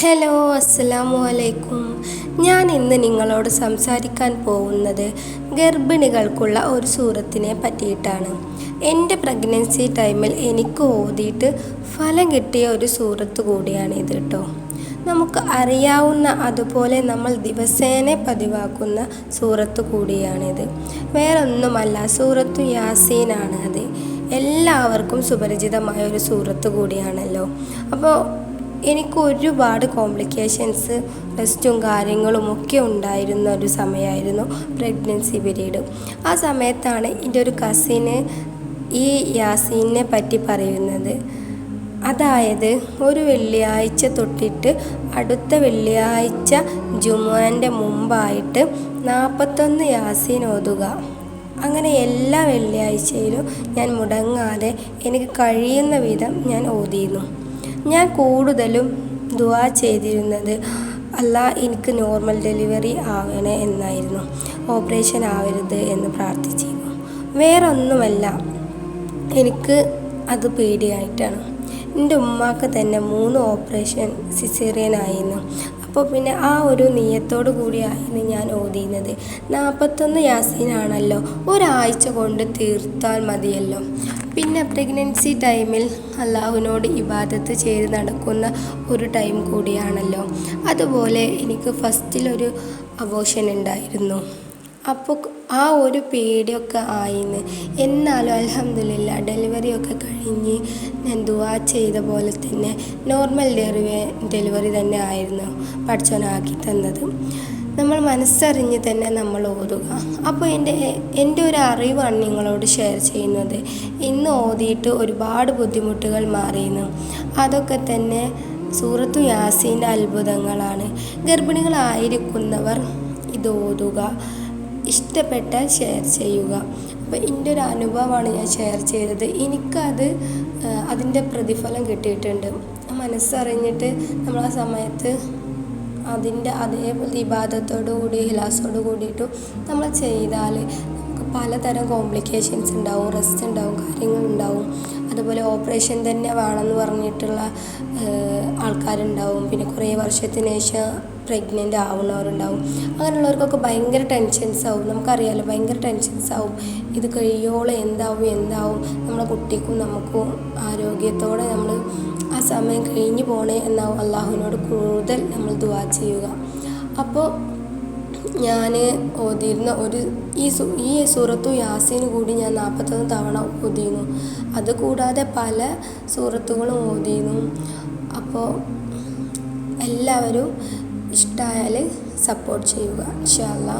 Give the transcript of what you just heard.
Hello അസ്സലാമു അലൈക്കും ഞാൻ ഇന്ന് നിങ്ങളോട് സംസാരിക്കാൻ പോകുന്നത് ഗർഭിണികൾക്കുള്ള ഒരു സൂറത്തിനെ പറ്റിയിട്ടാണ്. എന്റെ പ്രഗ്നൻസി ടൈമിൽ എനിക്ക് ഓതിയിട്ട് ഫലം കിട്ടിയ ഒരു സൂറത്ത് കൂടിയാണ് ഇത് കേട്ടോ. നമുക്ക് അറിയാവുന്ന അതുപോലെ നമ്മൾ ദിവസേന പതിവാക്കുന്ന സൂറത്ത് കൂടിയാണിത്. വേറൊന്നുമല്ല സൂറത്തു യാസീനാണ് അത്. എല്ലാവർക്കും സുപരിചിതമായ ഒരു സൂറത്ത് കൂടിയാണല്ലോ. അപ്പോൾ എനിക്ക് ഒരുപാട് കോംപ്ലിക്കേഷൻസ് ടെസ്റ്റും കാര്യങ്ങളും ഒക്കെ ഉണ്ടായിരുന്ന ഒരു സമയമായിരുന്നു പ്രഗ്നൻസി പീരീഡ് ആ സമയത്താണ് എന്റെ ഒരു കസിന് ഈ യാസീനെ പറ്റി പറയുന്നത്. അതായത് ഒരു വെള്ളിയാഴ്ച തൊട്ടിട്ട് അടുത്ത വെള്ളിയാഴ്ച ജുമാന്റെ മുമ്പായിട്ട് നാൽപ്പത്തൊന്ന് യാസീൻ ഓതുക. അങ്ങനെ എല്ലാ വെള്ളിയാഴ്ചയിലും ഞാൻ മുടങ്ങാതെ എനിക്ക് കഴിയുന്ന വിധം ഞാൻ ഓതിയിരുന്നു. ഞാൻ കൂടുതലും ദുവാ ചെയ്തിരുന്നത് അല്ല എനിക്ക് നോർമൽ ഡെലിവറി ആവണേ എന്നായിരുന്നു. ഓപ്പറേഷൻ ആവരുത് എന്ന് പ്രാർത്ഥിച്ചിരുന്നു. വേറൊന്നുമല്ല എനിക്ക് അത് പേടിയായിട്ടാണ്. എന്റെ ഉമ്മാക്ക് തന്നെ മൂന്ന് ഓപ്പറേഷൻ സിസേറിയൻ ആയിരുന്നു. അപ്പോൾ പിന്നെ ആ ഒരു നീയത്തോടു കൂടിയായിരുന്നു ഞാൻ ഓതിയുന്നത് നാൽപ്പത്തൊന്ന് യാസീനാണല്ലോ ഒരാഴ്ച കൊണ്ട് തീർത്താൽ മതിയല്ലോ. പിന്നെ പ്രഗ്നൻസി ടൈമിൽ അള്ളാഹുവിനോട് ഇബാദത്ത് ചെയ്ത് നടക്കുന്ന ഒരു ടൈം കൂടിയാണല്ലോ. അതുപോലെ എനിക്ക് ഫസ്റ്റിലൊരു അബോഷൻ ഉണ്ടായിരുന്നു. അപ്പോൾ ആ ഒരു പേടിയൊക്കെ ആയിന്ന്. എന്നാലും അലഹമില്ല ഡെലിവറി ഒക്കെ കഴിഞ്ഞ് ഞാൻ ദുവാ ചെയ്ത പോലെ തന്നെ നോർമൽ ഡെലിവറി ഡെലിവറി തന്നെ ആയിരുന്നു പഠിച്ചവനാക്കി തന്നത്. നമ്മൾ മനസ്സറിഞ്ഞ് തന്നെ നമ്മൾ ഓതുക. അപ്പോൾ എന്റെ എന്റെ ഒരു അറിവാണ് നിങ്ങളോട് ഷെയർ ചെയ്യുന്നത്. ഇന്ന് ഓതിയിട്ട് ഒരുപാട് ബുദ്ധിമുട്ടുകൾ മാറിയിരുന്നു അതൊക്കെ തന്നെ സൂറത്തു യാസീന്റെ അത്ഭുതങ്ങളാണ്. ഗർഭിണികളായിരിക്കുന്നവർ ഇത് ഓതുക. ഇഷ്ടപ്പെട്ടാൽ ഷെയർ ചെയ്യുക. അപ്പോൾ എന്റെ ഒരു അനുഭവമാണ് ഞാൻ ഷെയർ ചെയ്തത്. എനിക്കത് അതിന്റെ പ്രതിഫലം കിട്ടിയിട്ടുണ്ട്. മനസ്സറിഞ്ഞിട്ട് നമ്മൾ ആ സമയത്ത് അതിന്റെ അതേ ഇബാദത്തോടു കൂടി ഹിലാസോട് കൂടിയിട്ടും നമ്മൾ ചെയ്താൽ നമുക്ക് പലതരം കോംപ്ലിക്കേഷൻസ് ഉണ്ടാവും റെസ്റ്റ് ഉണ്ടാവും കാര്യങ്ങൾ ഉണ്ടാവും അതുപോലെ ഓപ്പറേഷൻ തന്നെ വേണമെന്ന് പറഞ്ഞിട്ടുള്ള ആൾക്കാരുണ്ടാവും. പിന്നെ കുറേ വർഷത്തിന് ശേഷം പ്രഗ്നന്റ് ആവുന്നവരുണ്ടാവും. അങ്ങനെയുള്ളവർക്കൊക്കെ ഭയങ്കര ടെൻഷൻസ് ആവും. നമുക്കറിയാമല്ലോ ഭയങ്കര ടെൻഷൻസ് ആവും. ഇത് കഴിയോളം എന്താവും എന്താവും. നമ്മളെ കുട്ടിക്കും നമുക്കും ആരോഗ്യത്തോടെ നമ്മൾ സമയം കഴിഞ്ഞു പോണേ എന്നാവും അള്ളാഹുവിനോട് കൂടുതൽ നമ്മൾ ദുവാ ചെയ്യുക. അപ്പോൾ ഞാൻ ഓതിയിരുന്ന ഒരു ഈ സു ഈ സൂറത്തു യാസീന് കൂടി ഞാൻ നാൽപ്പത്തൊന്ന് തവണ ഓതിയിരുന്നു. അതുകൂടാതെ പല സൂറത്തുകളും ഓതിയിരുന്നു. അപ്പോൾ എല്ലാവരും ഇഷ്ടമായാൽ സപ്പോർട്ട് ചെയ്യുക. ഇൻഷാ അല്ലാ